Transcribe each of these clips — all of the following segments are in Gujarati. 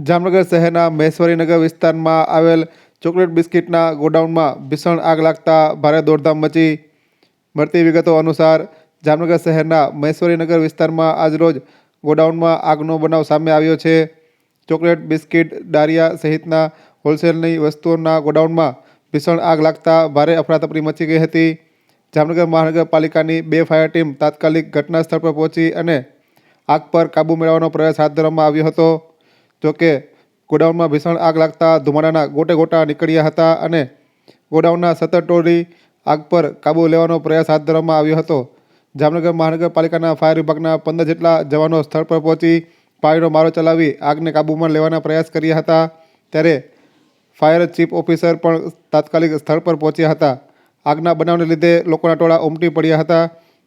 જામનગર શહેરના મહેશ્વરીનગર વિસ્તારમાં આવેલ ચોકલેટ બિસ્કિટના ગોડાઉનમાં ભીષણ આગ લાગતા ભારે દોડધામ મચી મળતી વિગતો અનુસાર જામનગર શહેરના મહેશ્વરીનગર વિસ્તારમાં આજરોજ ગોડાઉનમાં આગનો બનાવ સામે આવ્યો છે. ચોકલેટ બિસ્કિટ ડારિયા સહિતના હોલસેલની વસ્તુઓના ગોડાઉનમાં ભીષણ આગ લાગતા ભારે અફરાતફરી મચી ગઈ હતી. જામનગર મહાનગરપાલિકાની બે ફાયર ટીમ તાત્કાલિક ઘટના સ્થળ પર પહોંચી અને આગ પર કાબૂ મેળવવાનો પ્રયાસ હાથ ધરવામાં આવ્યો હતો. જોકે ગોડાઉનમાં ભીષણ આગ લાગતા ધુમાડાના ગોટે ગોટા નીકળ્યા હતા અને ગોડાઉનના સતત ટોળી આગ પર કાબૂ લેવાનો પ્રયાસ હાથ ધરવામાં આવ્યો હતો. જામનગર મહાનગરપાલિકાના ફાયર વિભાગના પંદર જેટલા જવાનો સ્થળ પર પહોંચી પાણીનો મારો ચલાવી આગને કાબૂમાં લેવાના પ્રયાસ કર્યા હતા ત્યારે ફાયર ચીફ ઓફિસર પણ તાત્કાલિક સ્થળ પર પહોંચ્યા હતા. આગના બનાવને લીધે લોકોના ટોળા ઉમટી પડ્યા હતા.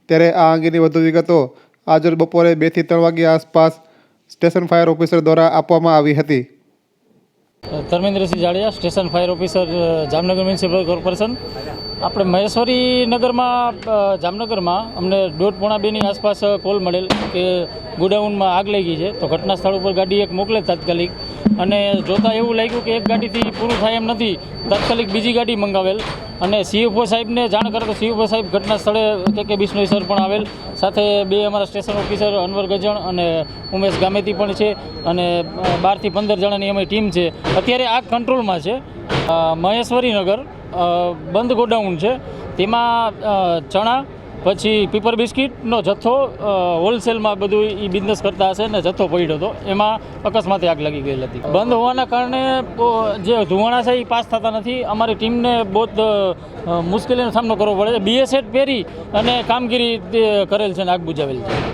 ત્યારે આ અંગેની વધુ વિગતો આજે બપોરે બેથી ત્રણ વાગ્યા આસપાસ સ્ટેશન ફાયર ઓફિસર દ્વારા આપવામાં આવી હતી. Dharmendrasinh Jadiya station fire officer Jamnagar municipal corporation. આપણે મહેશ્વરી નગરમાં જામનગરમાં અમને દોઢ પોણા બેની આસપાસ કોલ મળેલ કે ગોડાઉનમાં આગ લાગી છે. તો ઘટના સ્થળ ઉપર ગાડી એક મોકલે તાત્કાલિક. અને જોતાં એવું લાગ્યું કે એક ગાડીથી પૂરું થાય એમ નથી. તાત્કાલિક બીજી ગાડી મંગાવેલ. અને સીએફઓ સાહેબને જાણ કરે તો સીએફઓ સાહેબ ઘટના સ્થળે કે કે બિશ્નોઈ સર પણ આવેલ. સાથે બે અમારા સ્ટેશન ઓફિસર અનવર ગજણ અને ઉમેશ ગામેતી પણ છે અને બારથી પંદર જણાની અમારી ટીમ છે. અત્યારે આગ કંટ્રોલમાં છે. મહેશ્વરીનગર બંધ ગોડાઉન છે. તેમાં ચણા પછી પીપર બિસ્કિટનો જથ્થો હોલસેલમાં બધું એ બિઝનેસ કરતા હશે ને જથ્થો પડ્યો હતો, એમાં અકસ્માતે આગ લાગી ગયેલ હતી. બંધ હોવાના કારણે જે ધુવાણા છે એ પાસ થતા નથી. અમારી ટીમને બહુ જ મુશ્કેલીનો સામનો કરવો પડે છે. બીએસએડ પહેરી અને કામગીરી કરેલ છે ને આગ બુજાવેલ છે.